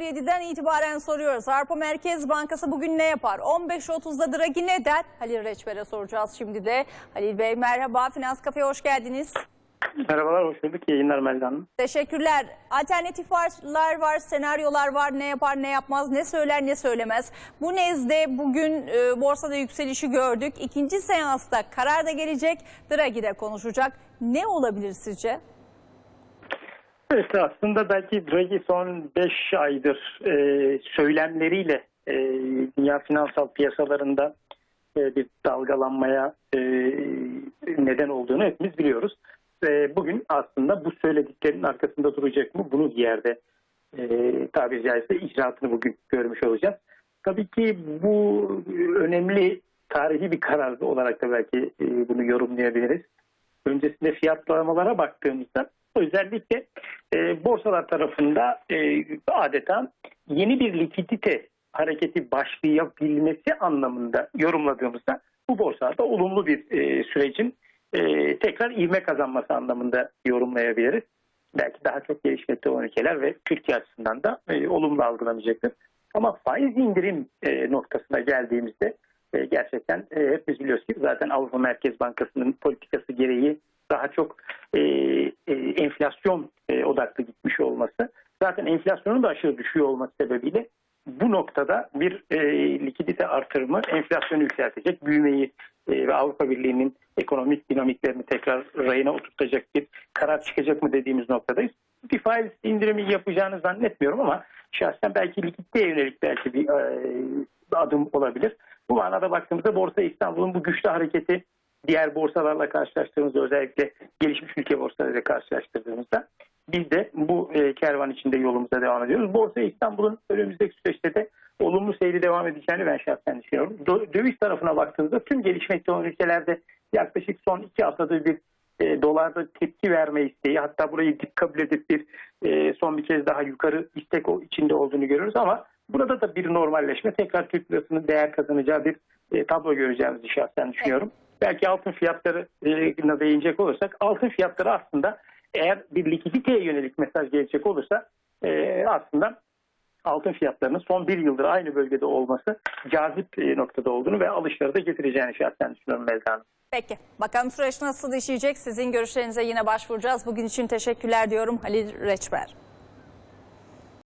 7'den itibaren soruyoruz. Avrupa Merkez Bankası bugün ne yapar? 15.30'da Draghi ne der? Halil Reçber'e soracağız şimdi de. Halil Bey merhaba. Finans Kafe'ye hoş geldiniz. Merhabalar, hoş bulduk. İyi yayınlar Melda Hanım. Teşekkürler. Alternatifler var, senaryolar var. Ne yapar, ne yapmaz, ne söyler, ne söylemez. Bu nezde bugün e, borsada yükselişi gördük. İkinci seansta karar da gelecek. Draghi de konuşacak. Ne olabilir sizce? Evet, aslında belki Draghi son 5 aydır e, söylemleriyle e, dünya finansal piyasalarında e, bir dalgalanmaya e, neden olduğunu hepimiz biliyoruz. Ve bugün aslında bu söylediklerinin arkasında duracak mı? Bunu bir yerde e, tabiri caizse icraatını bugün görmüş olacağız. Tabii ki bu önemli tarihi bir karar olarak da belki e, bunu yorumlayabiliriz. Öncesinde fiyatlamalara baktığımızda özellikle e, borsalar tarafında e, adeta yeni bir likidite hareketi başlayabilmesi anlamında yorumladığımızda bu borsalarda olumlu bir e, sürecin e, tekrar ivme kazanması anlamında yorumlayabiliriz. Belki daha çok gelişmekte olan ülkeler ve Türkiye açısından da e, olumlu algılanacaktır. Ama faiz indirim e, noktasına geldiğimizde e, gerçekten e, hepimiz biliyoruz ki zaten Avrupa Merkez Bankası'nın politikası gereği daha çok e, e, enflasyon e, odaklı gitmiş olması zaten enflasyonun da aşırı düşüyor olması sebebiyle bu noktada bir e, likidite artırımı enflasyonu yükseltecek, büyümeyi e, ve Avrupa Birliği'nin ekonomik dinamiklerini tekrar rayına oturtacak bir karar çıkacak mı dediğimiz noktadayız. Bir faiz indirimi yapacağını zannetmiyorum ama şahsen belki likiditeye yönelik belki bir e, adım olabilir. Bu manada baktığımızda Borsa İstanbul'un bu güçlü hareketi diğer borsalarla karşılaştığımızda özellikle gelişmiş ülke borsalarıyla karşılaştırdığımızda biz de bu e, kervan içinde yolumuza devam ediyoruz. Borsa İstanbul'un önümüzdeki süreçte de olumlu seyri devam edeceğini ben şahsen düşünüyorum. Döviz tarafına baktığımızda tüm gelişmekte olan ülkelerde yaklaşık son iki haftadır bir e, dolarda tepki verme isteği hatta burayı dik kabul edip bir e, son bir kez daha yukarı istek o- içinde olduğunu görüyoruz ama burada da bir normalleşme tekrar Türk lirasının değer kazanacağı bir e, tablo göreceğimizi şahsen düşünüyorum. Belki altın fiyatlarına değinecek olursak altın fiyatları aslında eğer bir likiditeye yönelik mesaj gelecek olursa e, aslında altın fiyatlarının son bir yıldır aynı bölgede olması cazip e, noktada olduğunu ve alışları da getireceğini şahsen düşünüyorum Melda. Peki. Bakalım süreç nasıl işleyecek? Sizin görüşlerinize yine başvuracağız. Bugün için teşekkürler diyorum Halil Reçber.